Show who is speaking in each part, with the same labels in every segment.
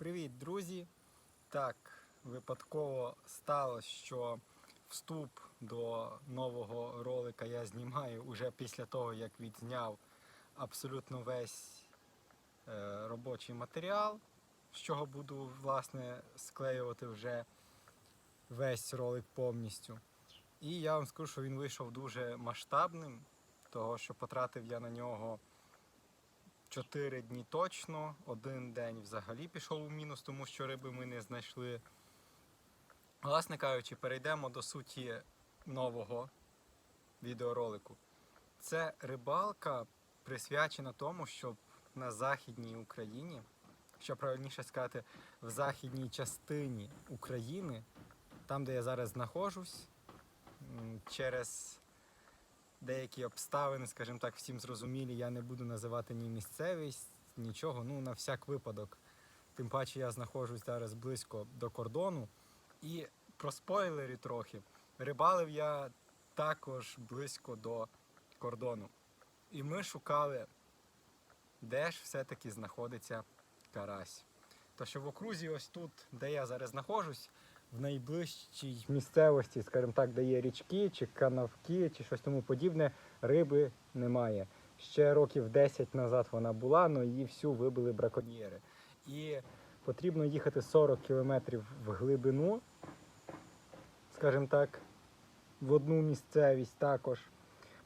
Speaker 1: Привіт, друзі! Так, випадково сталося, що вступ до нового ролика я знімаю уже після того, як відзняв абсолютно весь е, робочий матеріал, з чого буду власне склеювати вже весь ролик повністю. І я вам скажу, що він вийшов дуже масштабним, того що потратив я на нього 4 дні точно, один день взагалі пішов у мінус, тому що риби ми не знайшли. Власне кажучи, перейдемо до суті нового відеоролику. Це рибалка присвячена тому, щоб на Західній Україні, що правильніше сказати, в західній частині України, там, де я зараз знаходжусь, через деякі обставини, скажімо так, всім зрозумілі, я не буду називати ні місцевість, нічого, ну на всяк випадок. Тим паче я знаходжусь зараз близько до кордону. І про спойлери трохи. Рибалив я також близько до кордону. І ми шукали, де ж все-таки знаходиться карась. То що в окрузі, ось тут, де я зараз знаходжусь, в найближчій місцевості, скажімо так, де є річки, чи канавки, чи щось тому подібне, риби немає. Ще років 10 назад вона була, але її всю вибили браконьєри. І потрібно їхати 40 кілометрів в глибину, скажімо так, в одну місцевість також.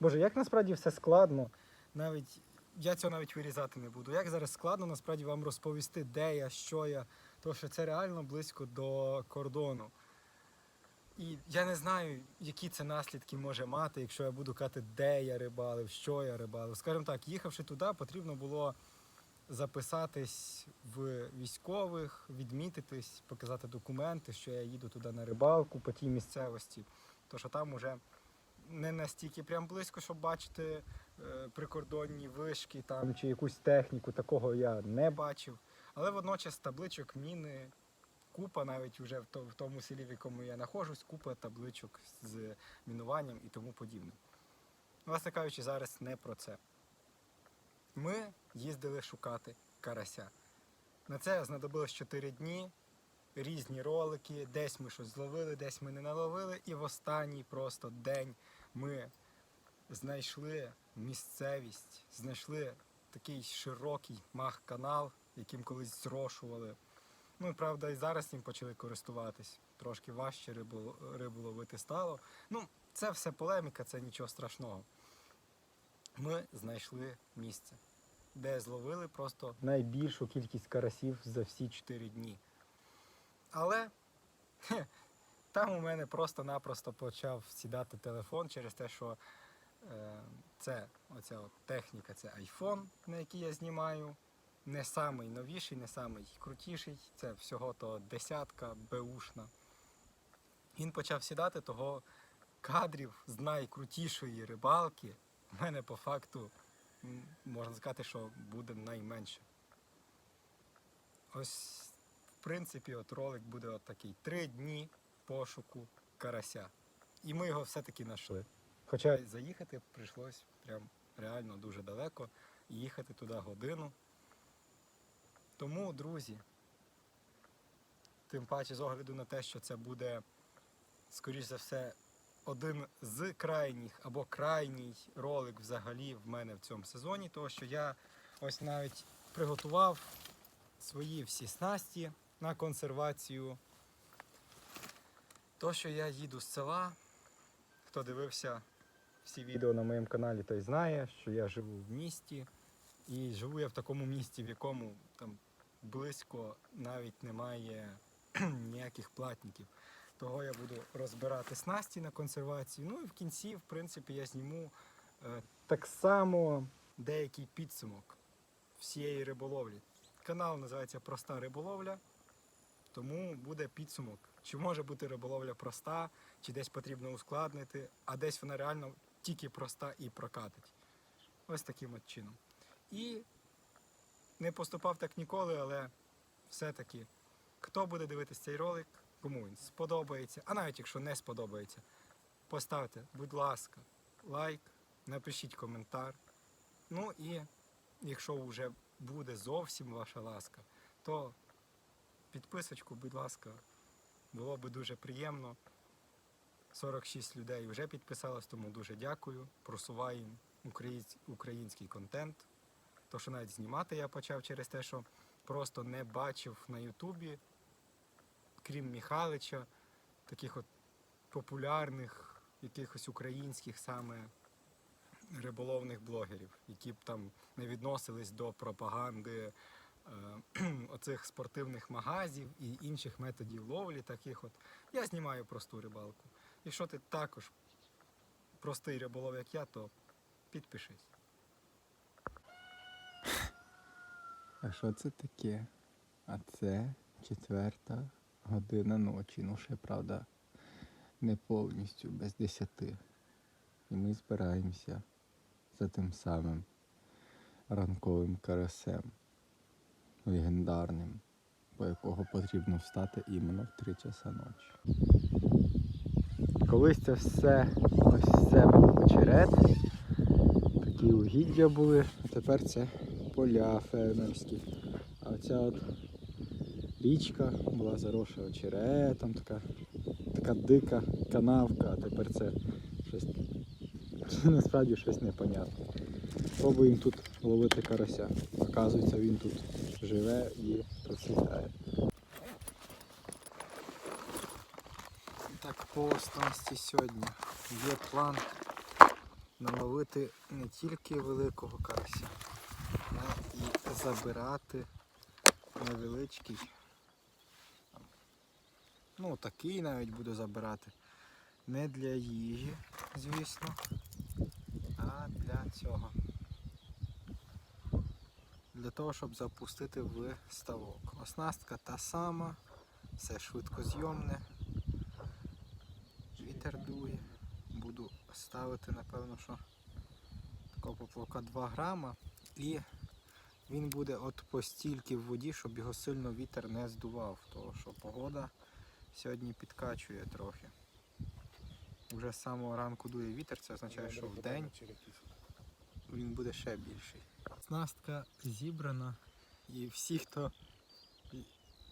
Speaker 1: Боже, як насправді все складно, навіть я цього навіть вирізати не буду. Як зараз складно насправді вам розповісти, де я, що я, тому що це реально близько до кордону. І я не знаю, які це наслідки може мати, якщо я буду казати, де я рибалив, що я рибалив. Скажімо так, їхавши туди, потрібно було записатись в військових, відмітитись, показати документи, що я їду туди на рибалку по тій місцевості. То що там уже не настільки прям близько, щоб бачити е, прикордонні вишки там чи якусь техніку, такого я не бачив. Але водночас табличок міни, купа навіть вже в тому селі, в якому я знаходжусь, купа табличок з мінуванням і тому подібне. Власне кажучи, зараз не про це. Ми їздили шукати карася. На це знадобилось 4 дні, різні ролики, десь ми щось зловили, десь ми не наловили. І в останній просто день ми знайшли місцевість, знайшли такий широкий мах-канал, яким колись зрошували. Ну і правда, і зараз ним почали користуватись. Трошки важче рибу, рибу ловити стало. Ну, це все полеміка, це нічого страшного. Ми знайшли місце, де зловили просто найбільшу кількість карасів за всі 4 дні. Але хе, там у мене просто-напросто почав сідати телефон через те, що е, це оця от техніка, це iPhone, на який я знімаю. Не самий новіший, не самий крутіший. Це всього то десятка беушна. Він почав сідати того кадрів з найкрутішої рибалки. У мене по факту можна сказати, що буде найменше. Ось, в принципі, от ролик буде от такий. Три дні пошуку карася. І ми його все-таки знайшли. Хоча заїхати прийшлось прям реально дуже далеко. І їхати туди годину. Тому, друзі, тим паче з огляду на те, що це буде, скоріш за все, один з крайніх або крайній ролик взагалі в мене в цьому сезоні, тому що я ось навіть приготував свої всі снасті на консервацію. То, що я їду з села, хто дивився всі відео на моєму каналі, той знає, що я живу в місті. І живу я в такому місті, в якому там близько навіть немає ніяких платників. Того я буду розбирати снасті на консервацію. Ну і в кінці, в принципі, я зніму е, так само деякий підсумок всієї риболовлі. Канал називається Проста риболовля, тому буде підсумок. Чи може бути риболовля проста, чи десь потрібно ускладнити, а десь вона реально тільки проста і прокатить. Ось таким от чином. І не поступав так ніколи, але все-таки, хто буде дивитися цей ролик, кому він сподобається, а навіть якщо не сподобається, поставте, будь ласка, лайк, напишіть коментар. Ну і якщо вже буде зовсім ваша ласка, то підписочку, будь ласка. Було би дуже приємно. 46 людей вже підписалось, тому дуже дякую. Просуваємо українсь- український контент. То, що навіть знімати я почав через те, що просто не бачив на Ютубі, крім Міхалича, таких от популярних, якихось українських саме риболовних блогерів, які б там не відносились до пропаганди е, оцих спортивних магазів і інших методів ловлі, таких от. Я знімаю просту рибалку. Якщо ти також простий риболов, як я, то підпишись.
Speaker 2: А що це таке? А це четверта година ночі. Ну ще правда не повністю, без десяти. І ми збираємося за тим самим ранковим карасем, легендарним, по якого потрібно встати іменно в 3 часа ночі. Колись це все ось це був очерет, такі угіддя були, а тепер це поля фермерські. А оця от річка була заросша очеретом, така, така дика канавка, а тепер це щось насправді щось непонятне. Пробуємо тут ловити карася. Оказується, він тут живе і процвітає.
Speaker 1: Так, по основності сьогодні є план наловити не тільки великого карася, забирати невеличкий. Ну, такий навіть буду забирати. Не для їжі, звісно, а для цього. Для того, щоб запустити в ставок. Оснастка та сама, все швидкозйомне. Вітер дує. Буду ставити, напевно, що такого поплавка 2 грама. І він буде от постільки в воді, щоб його сильно вітер не здував, тому що погода сьогодні підкачує трохи. Вже з самого ранку дує вітер, це означає, що в день він буде ще більший. Снастка зібрана і всі, хто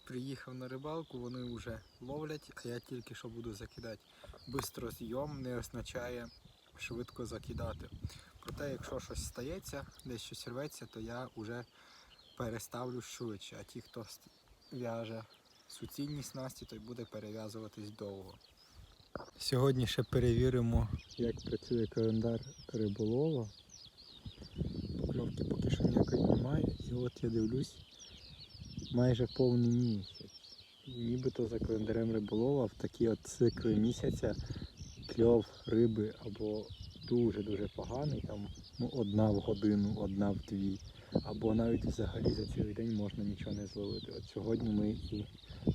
Speaker 1: приїхав на рибалку, вони вже ловлять, а я тільки що буду закидати. Бистрозйом не означає швидко закидати. Проте, якщо щось стається, десь щось рветься, то я вже переставлю швидше. А ті, хто в'яже суцільні снасті, той буде перев'язуватись довго. Сьогодні ще перевіримо,
Speaker 2: Як працює календар риболова.
Speaker 1: покльовки поки що ніякої немає.
Speaker 2: І от я дивлюсь, майже повний місяць. Нібито за календарем риболова в такі от цикли місяця кльов риби або дуже-дуже поганий, там ну, одна в годину, одна в дві, або навіть взагалі за цілий день можна нічого не зловити. От сьогодні ми і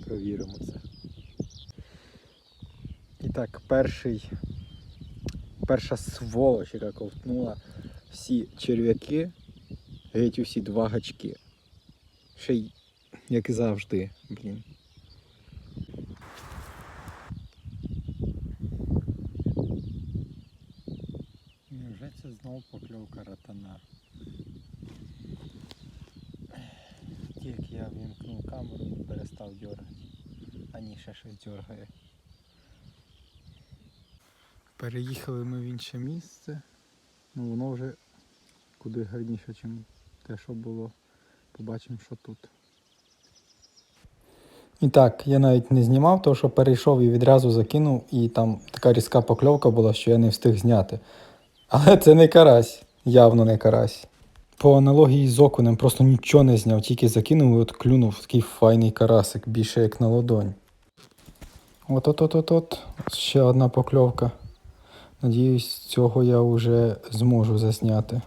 Speaker 2: провіримо це.
Speaker 1: І так, перший, перша сволоч, яка ковтнула всі черв'яки, геть усі два гачки. Ще й як і завжди, блін.
Speaker 2: Невже це покльовка? Тільки я вімкнув камеру, він перестав дергати. А ні, ще щось дергає.
Speaker 1: Переїхали ми в інше місце.
Speaker 2: Ну воно вже куди гарніше, ніж те, що було. Побачимо, що тут.
Speaker 1: І так, я навіть не знімав, тому що перейшов і відразу закинув, і там така різка покльовка була, що я не встиг зняти. Але це не карась, явно не карась. По аналогії з окунем просто нічого не зняв, тільки закинув і от клюнув такий файний карасик, більше як на ладонь. От-от-от-от-от. Ще одна покльовка. Надіюсь, цього я вже зможу засняти.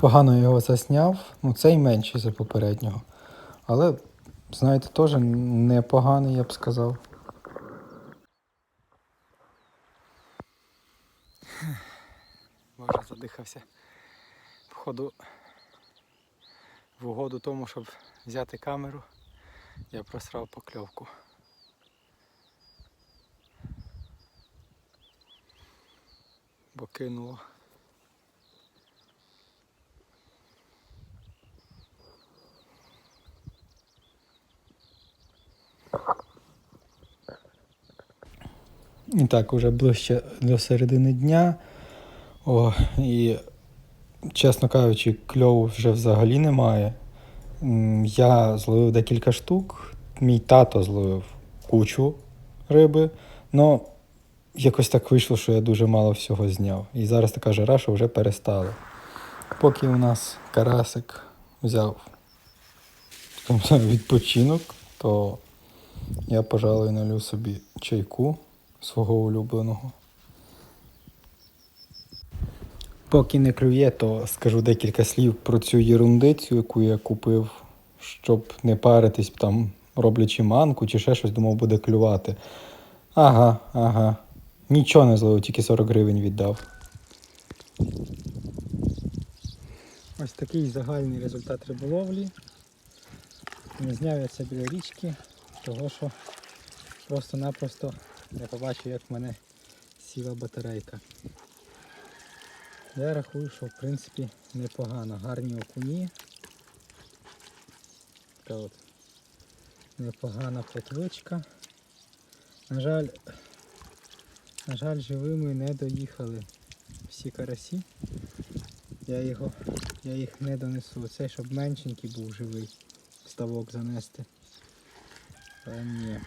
Speaker 1: Погано його засняв, ну цей менший за попереднього. Але, знаєте, теж непоганий, я б сказав. приїхався. Походу, в угоду тому, щоб взяти камеру, я просрав покльовку. Бо кинуло. І так, уже ближче до середини дня. О, і, чесно кажучи, кльову вже взагалі немає. Я зловив декілька штук, мій тато зловив кучу риби, але якось так вийшло, що я дуже мало всього зняв. І зараз така жара, що вже перестало. Поки у нас карасик взяв відпочинок, то я, пожалуй, налю собі чайку свого улюбленого. Поки не клює, то скажу декілька слів про цю єрундицю, яку я купив, щоб не паритись там, роблячи манку чи ще щось, думав, буде клювати. Ага, ага. Нічого не зловив, тільки 40 гривень віддав. Ось такий загальний результат риболовлі. Не зняв я це біля річки, того що просто-напросто я побачив, як в мене сіла батарейка. Я рахую, що в принципі непогано. Гарні окуні. Така от непогана плотвичка. На жаль, на жаль, живими не доїхали всі карасі. Я, його, я їх не донесу. Цей, щоб меншенький був живий, ставок занести. Але ні,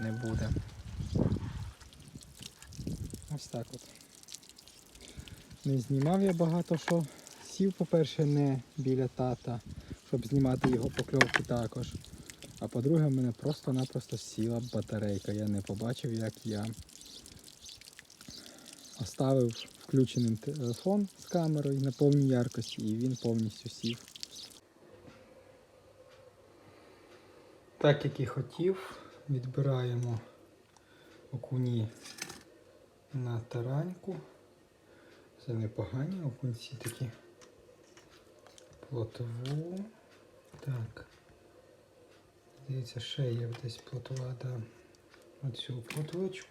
Speaker 1: не буде. Ось так от. Не знімав я багато що. Сів, по-перше, не біля тата, щоб знімати його покльовки також. А по-друге, в мене просто-напросто сіла батарейка. Я не побачив, як я оставив включеним телефон з камерою на повній яркості і він повністю сів. Так як і хотів, відбираємо окуні на тараньку. Це непогані окунці такі. Плотву. Так. Здається, ще є десь плотова, да. Оцю плотвичку.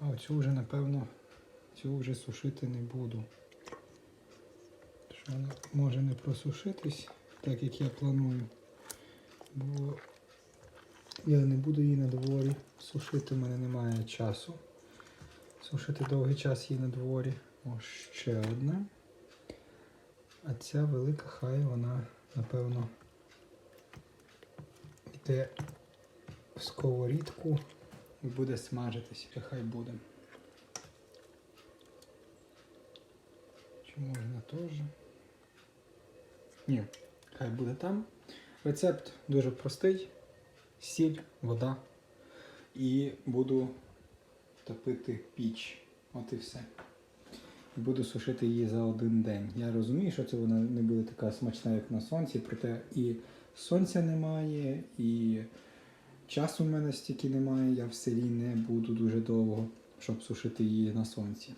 Speaker 1: А оцю вже, напевно, цю вже сушити не буду. Що вона може не просушитись, так як я планую. Бо я не буду її на дворі сушити, в мене немає часу. Сушити довгий час її на дворі. О, ще одна. А ця велика хай вона, напевно, йде в сковорідку і буде смажитись. Хай буде. Чи можна теж? Ні, хай буде там. Рецепт дуже простий. Сіль, вода. І буду топити піч. От і все. І буду сушити її за один день. Я розумію, що це вона не буде така смачна, як на сонці, проте і сонця немає, і часу в мене стільки немає. Я в селі не буду дуже довго, щоб сушити її на сонці.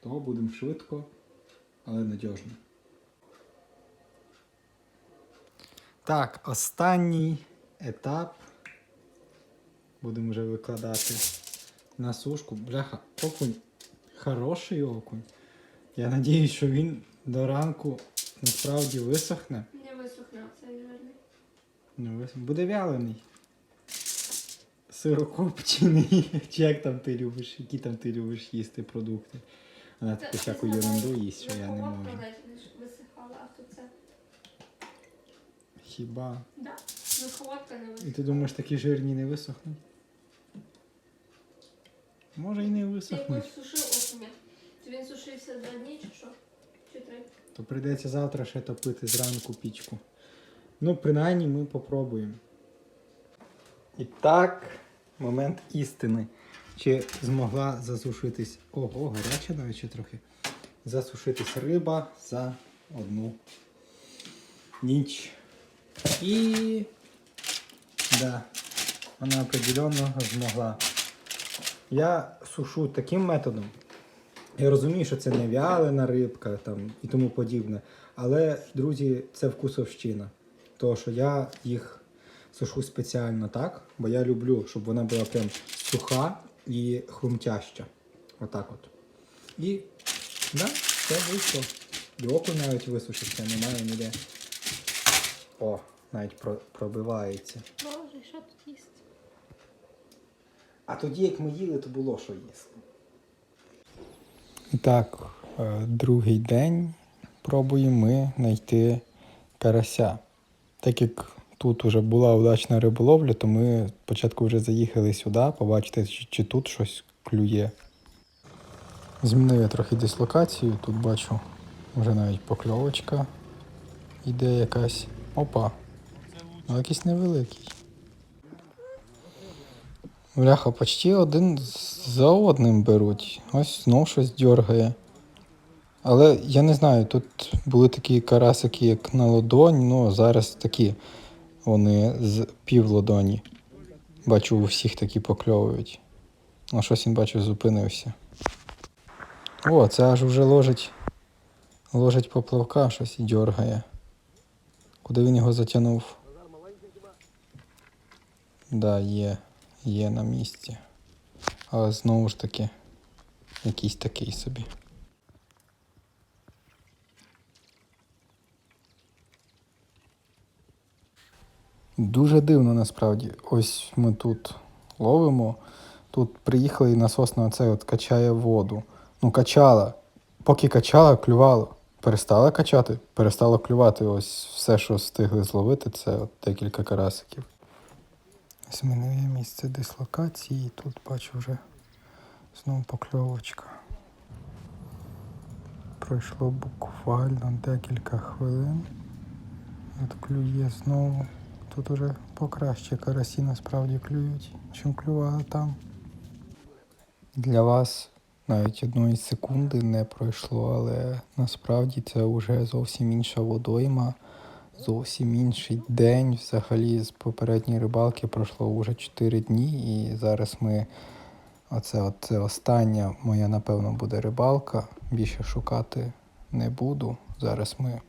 Speaker 1: Того будемо швидко, але надіжно. Так, останній етап. Будемо вже викладати на сушку. Бляха, окунь. Хороший окунь. Я надіюсь, що він до ранку насправді висохне.
Speaker 3: Не висохне, це жирний.
Speaker 1: Не висохне. Буде вялений. Сирокопчений. Чи як там ти любиш, які там ти любиш їсти продукти. Вона таку всяку ерунду їсть, що я не можу.
Speaker 3: висихала, а то це.
Speaker 1: Хіба?
Speaker 3: Да. Виховодка не
Speaker 1: І ти думаєш, такі жирні не висохнуть? Може і не
Speaker 3: Ти
Speaker 1: висохнуть.
Speaker 3: якось сушив окуня. Чи він сушився два дні, чи що? Чи три?
Speaker 1: То прийдеться завтра ще топити зранку пічку. Ну, принаймні ми попробуємо. І так, момент істини. Чи змогла засушитись. Ого, гаряча навіть ще трохи. Засушитись риба за одну ніч. І. Да, вона определенно змогла. Я сушу таким методом. Я розумію, що це не вялена рибка там, і тому подібне. Але, друзі, це вкусовщина. Тому що я їх сушу спеціально так, бо я люблю, щоб вона була прям суха і хрумтяща. Отак от. І да, все вийшло. І окунь навіть висушився, немає ніде. О, навіть пробивається.
Speaker 3: Боже, що тут їсти?
Speaker 1: А тоді, як ми їли, то було що їсти. І так, е, другий день пробуємо ми знайти карася. Так як тут вже була удачна риболовля, то ми спочатку вже заїхали сюди, побачити, чи, тут щось клює. Змінив я трохи дислокацію, тут бачу вже навіть покльовочка іде якась. Опа. Ну, якийсь невеликий. Бляха, почти один за одним беруть. Ось знов щось дьоргає. Але я не знаю, тут були такі карасики, як на ладонь, ну зараз такі вони з пів ладоні. Бачу, у всіх такі покльовують. А щось він бачу зупинився. О, це аж вже ложить. Ложить поплавка, щось і дьоргає. Куди він його затягнув? Да, є. Є на місці. Але знову ж таки, якийсь такий собі. Дуже дивно насправді. Ось ми тут ловимо. Тут приїхали і насос на оце от качає воду. Ну, качала. Поки качала, клювало. Перестала качати, перестало клювати. Ось все, що встигли зловити, це от декілька карасиків. Змінив я місце дислокації, тут бачу вже знову покльовочка. Пройшло буквально декілька хвилин. От клює знову. Тут уже покраще карасі насправді клюють, чим клювали там. Для вас навіть одної секунди не пройшло, але насправді це вже зовсім інша водойма, зовсім інший день. Взагалі з попередньої рибалки пройшло вже 4 дні, і зараз ми. Оце, оце остання моя, напевно, буде рибалка. Більше шукати не буду. Зараз ми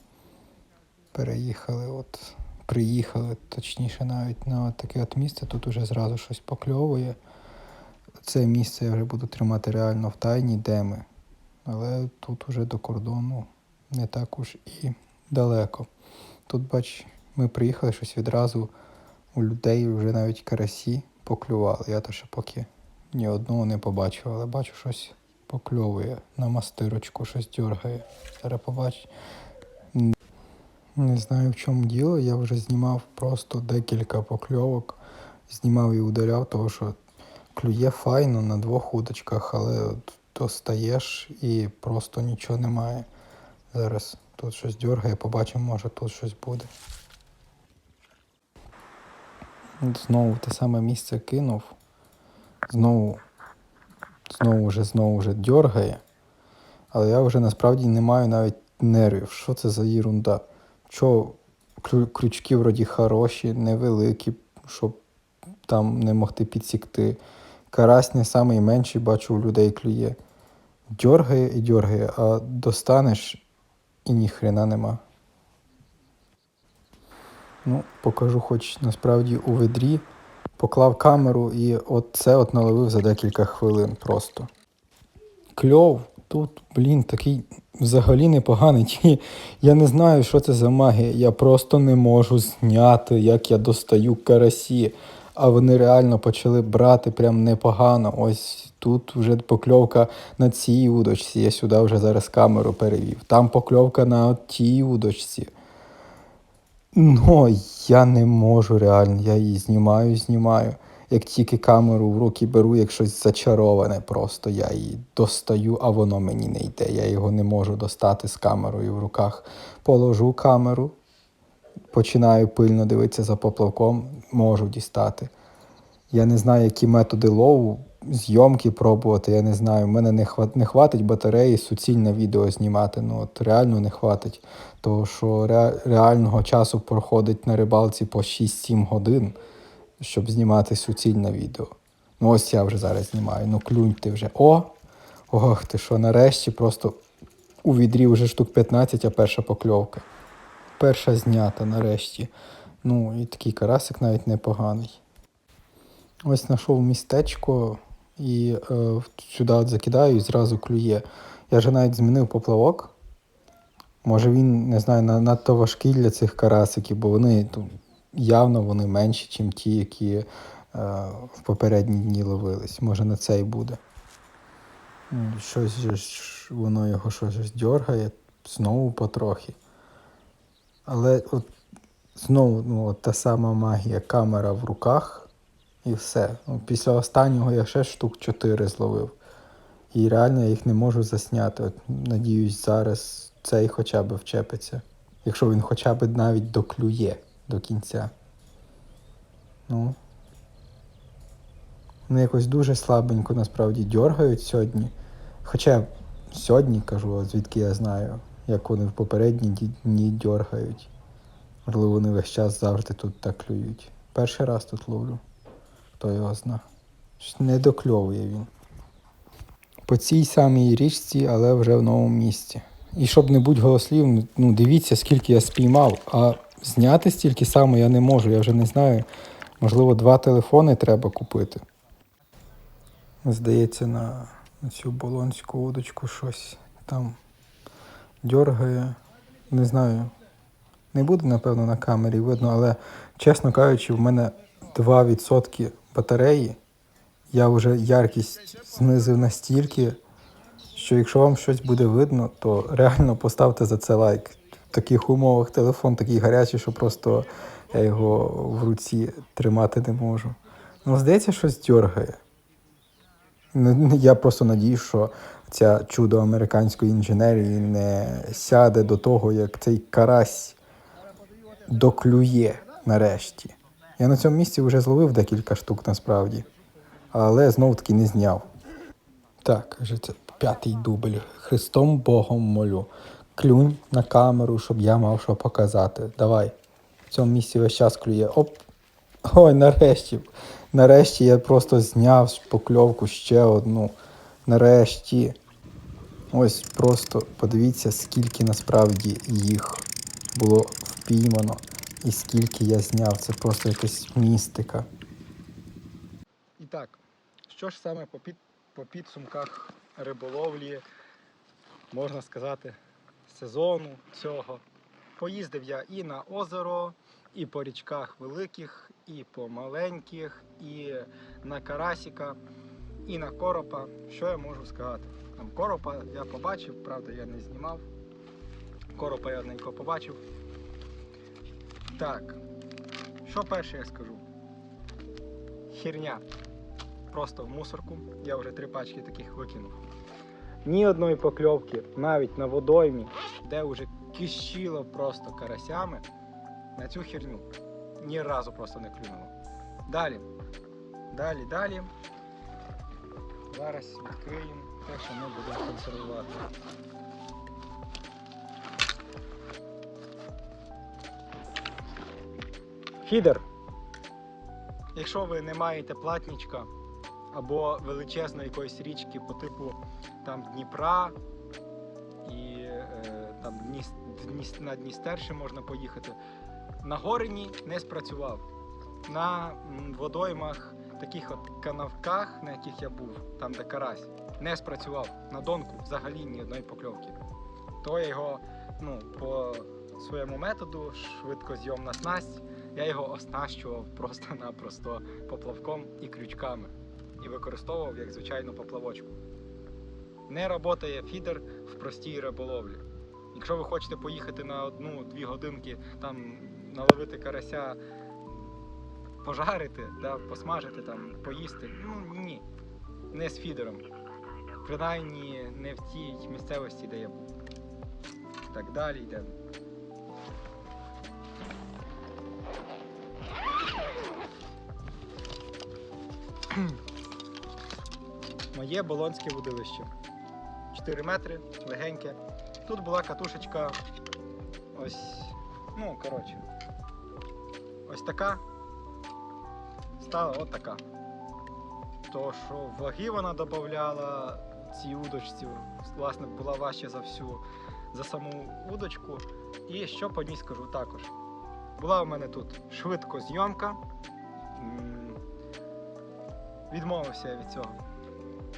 Speaker 1: переїхали, от приїхали, точніше, навіть на таке от місце. Тут уже зразу щось покльовує. Це місце я вже буду тримати реально в тайні, де ми. Але тут уже до кордону не так уж і далеко. Тут, бач, ми приїхали щось відразу у людей вже навіть карасі поклювали. Я то ще поки ні одного не побачив, але бачу, щось покльовує на мастирочку, щось дергає. Зараз побач. Не знаю в чому діло. Я вже знімав просто декілька покльовок. Знімав і ударяв, тому що клює файно на двох удочках, але достаєш і просто нічого немає. Зараз тут щось дергає, побачимо, може тут щось буде. Знову те саме місце кинув. Знову, знову вже, знову вже дергає. Але я вже насправді не маю навіть нервів. Що це за ерунда? Чого крючки вроді хороші, невеликі, щоб там не могти підсікти. Карась не самий менший, бачу, у людей клює. Дьоргає і дьоргає, а достанеш і ніхрена нема. Ну, покажу, хоч насправді у ведрі. Поклав камеру і от це от наловив за декілька хвилин просто. Кльов, тут, блін, такий взагалі непоганий. Я не знаю, що це за магія. Я просто не можу зняти, як я достаю карасі. А вони реально почали брати прям непогано. Ось тут вже покльовка на цій удочці. Я сюди вже зараз камеру перевів. Там покльовка на тій удочці. Ну, я не можу реально, я її знімаю, знімаю. Як тільки камеру в руки беру, як щось зачароване, просто я її достаю, а воно мені не йде. Я його не можу достати з камерою в руках. Положу камеру, починаю пильно дивитися за поплавком, можу дістати. Я не знаю, які методи лову, зйомки пробувати, я не знаю. У мене не, хват, не хватить батареї суцільне відео знімати. Ну от реально не хватить. Тому що ре, реального часу проходить на рибалці по 6-7 годин, щоб знімати суцільне відео. Ну ось я вже зараз знімаю. Ну клюнь ти вже. О! Ох ти що, нарешті просто у відрі вже штук 15, а перша покльовка. Перша знята нарешті. Ну і такий карасик навіть непоганий. Ось знайшов містечко і е, сюди от закидаю і зразу клює. Я вже навіть змінив поплавок. Може він, не знаю, надто важкий для цих карасиків, бо вони ну, явно вони менші, ніж ті, які
Speaker 2: в попередні дні ловились. Може на цей буде. Щось ж, воно його щось дьоргає, знову потрохи. Але от знову ну, от та сама магія, камера в руках і все. Ну, після останнього я ще штук 4 зловив. І реально я їх не можу засняти. От, надіюсь, зараз цей хоча б вчепиться. Якщо він хоча б навіть доклює до кінця. Ну. Вони якось дуже слабенько насправді дьоргають сьогодні. Хоча сьогодні кажу, звідки я знаю, як вони в попередні дні дьоргають. Можливо, вони весь час завжди тут так клюють. Перший раз тут ловлю. Хто його зна. Не докльовує він. По цій самій річці, але вже в новому місці. І щоб не бути голослівним, ну дивіться, скільки я спіймав, а зняти стільки само я не можу, я вже не знаю. Можливо, два телефони треба купити. Здається, на цю болонську удочку щось там дьоргає. Не знаю. Не буде, напевно, на камері видно, але, чесно кажучи, в мене 2% батареї. Я вже яркість знизив настільки, що якщо вам щось буде видно, то реально поставте за це лайк. В таких умовах телефон такий гарячий, що просто я його в руці тримати не можу. Ну, здається, щось дьоргає. Ну, Я просто надіюсь, що ця чудо американської інженерії не сяде до того, як цей карась доклює нарешті. Я на цьому місці вже зловив декілька штук насправді, але знов таки не зняв. Так, вже це п'ятий дубль. Христом Богом молю. Клюнь на камеру, щоб я мав що показати. Давай. В цьому місці весь час клює. Оп. Ой, нарешті. Нарешті я просто зняв покльовку ще одну. Нарешті. Ось просто подивіться, скільки насправді їх було впіймано. І скільки я зняв. Це просто якась містика.
Speaker 1: І так, що ж саме по, під, по підсумках риболовлі, можна сказати, сезону цього. Поїздив я і на озеро, і по річках великих, і по маленьких, і на карасіка, і на коропа. Що я можу сказати? Там коропа я побачив, правда, я не знімав. Коропа я одненько побачив. Так, що перше я скажу? Херня просто в мусорку. Я вже три пачки таких викинув. Ні одної покльовки, навіть на водоймі, де вже кищило просто карасями, на цю херню. Ні разу просто не клюнуло. Далі. Далі, далі. Зараз відкриємо те, що ми будемо консервувати. Фідер. Якщо ви не маєте платнічка або величезної якоїсь річки по типу там Дніпра і е, там Дніс, Дніс, на Дністер ще можна поїхати, на Горині не спрацював. На водоймах, таких от канавках, на яких я був, там де карась, не спрацював. На донку взагалі ні одної покльовки. То я його ну, по своєму методу, швидкозйомна снасть, я його оснащував просто-напросто поплавком і крючками. І використовував як звичайну поплавочку. Не працює фідер в простій риболовлі. Якщо ви хочете поїхати на одну-дві годинки, там наловити карася, пожарити, да, посмажити, там, поїсти, ну ні, не з фідером. Принаймні не в тій місцевості, де я був. Так далі йдемо. Моє болонське водилище. 4 метри, легеньке. Тут була катушечка ось, ну, коротше, ось така. Стала от така. То, що ваги вона додавала цій удочці, власне, була важче за всю, за саму удочку. І що по ній скажу також. Була у мене тут швидкозйомка. М, Відмовився я від цього.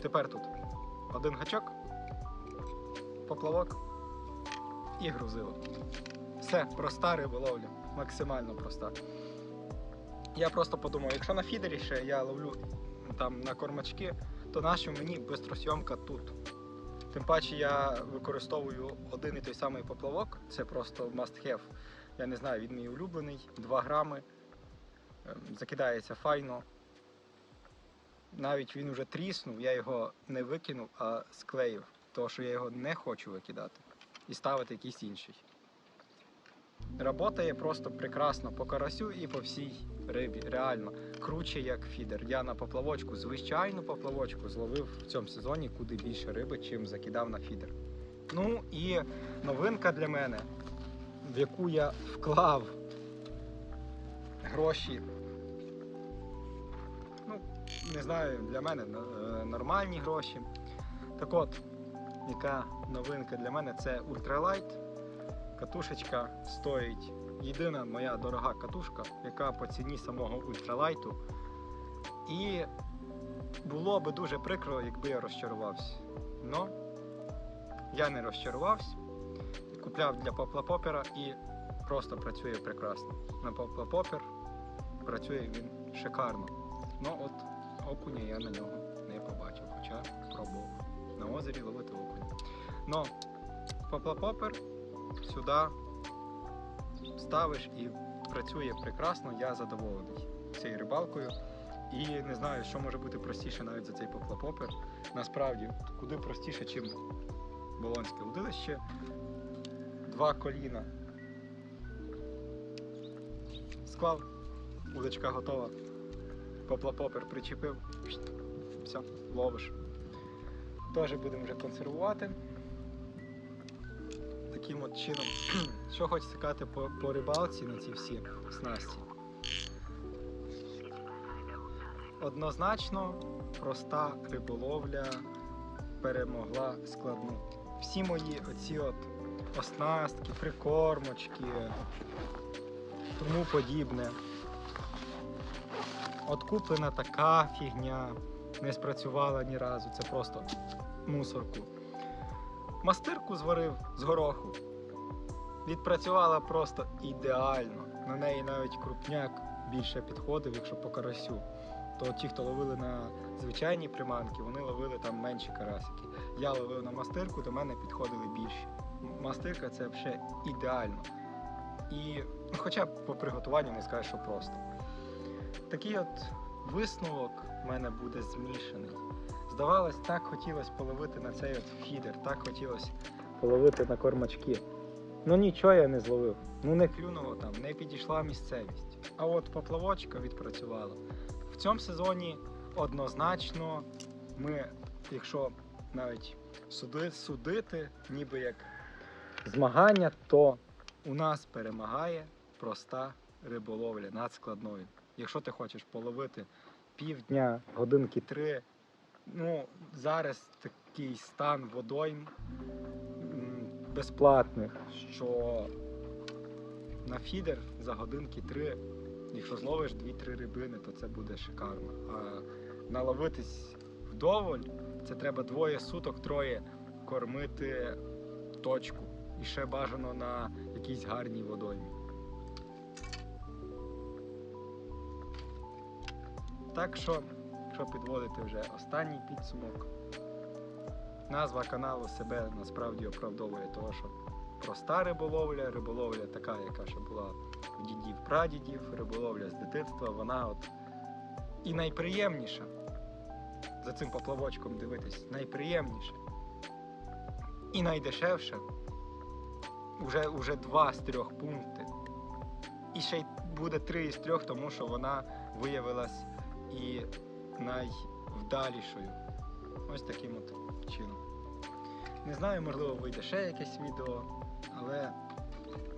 Speaker 1: Тепер тут один гачок, поплавок і грузило. Все, проста риболовля, максимально проста. Я просто подумав, якщо на фідері ще я ловлю там на кормачки, то нащо мені бистросйомка тут? Тим паче я використовую один і той самий поплавок, це просто must have. Я не знаю, він мій улюблений, 2 грами. Ем, Закидається файно. Навіть він вже тріснув, я його не викинув, а склеїв, тому що я його не хочу викидати і ставити якийсь інший. Работає просто прекрасно по карасю і по всій рибі. Реально круче як фідер. Я на поплавочку, звичайну поплавочку, зловив в цьому сезоні куди більше риби, чим закидав на фідер. Ну і новинка для мене, в яку я вклав гроші. Ну, не знаю, для мене е, нормальні гроші. Так от, яка новинка для мене це ультралайт. Катушечка стоїть єдина моя дорога катушка, яка по ціні самого ультралайту. І було би дуже прикро, якби я розчарувався. Но я не розчарувався. Купляв для поплапопера і просто працює прекрасно. На поплапопер працює він шикарно. Ну от окуня я на нього не побачив, хоча пробував на озері ловити окуня. Но поплапопер сюди ставиш і працює прекрасно, я задоволений цією рибалкою. І не знаю, що може бути простіше навіть за цей поплапопер. Насправді, куди простіше, чим Болонське удилище. Два коліна. Склав, удочка готова. Поплапопер причепив. Все, ловиш. Теж будемо вже консервувати таким от чином. Що хочу сказати по, по рибалці на ці всі снасті. Однозначно проста риболовля перемогла складну. Всі мої оці от оснастки, прикормочки, тому подібне. От куплена така фігня, не спрацювала ні разу, це просто мусорку. Мастирку зварив з гороху. Відпрацювала просто ідеально. На неї навіть крупняк більше підходив, якщо по карасю. То ті, хто ловили на звичайні приманки, вони ловили там менші карасики. Я ловив на мастирку, до мене підходили більші. Мастирка це взагалі ідеально. І ну, хоча б по приготуванню не скажеш, що просто. Такий от висновок в мене буде змішаний. Здавалось, так хотілося половити на цей от фідер, так хотілося половити на кормачки. Ну нічого я не зловив. Ну не клюнуло там, не підійшла місцевість. А от поплавочка відпрацювала. В цьому сезоні однозначно ми, якщо навіть суди, судити, ніби як змагання, то у нас перемагає проста риболовля над складною. Якщо ти хочеш половити півдня, годинки три, ну зараз такий стан водойм безплатних, що на фідер за годинки три, якщо зловиш 2-3 рибини, то це буде шикарно. А наловитись вдоволь, це треба двоє суток, троє кормити точку. І ще бажано на якійсь гарній водоймі. Так що, якщо підводити вже останній підсумок, назва каналу себе насправді оправдовує того, що проста риболовля, риболовля така, яка ще була в дідів, прадідів, риболовля з дитинства, вона от і найприємніша. За цим поплавочком дивитись, найприємніше. І найдешевше. Уже, уже два з трьох пункти. І ще й буде три із трьох, тому що вона виявилась і найвдалішою. Ось таким от чином. Не знаю, можливо, вийде ще якесь відео, але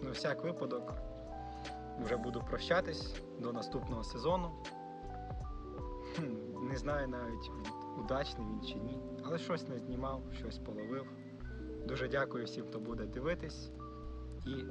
Speaker 1: на всяк випадок вже буду прощатись до наступного сезону. Не знаю навіть, удачний він чи ні, але щось не знімав, щось половив. Дуже дякую всім, хто буде дивитись. І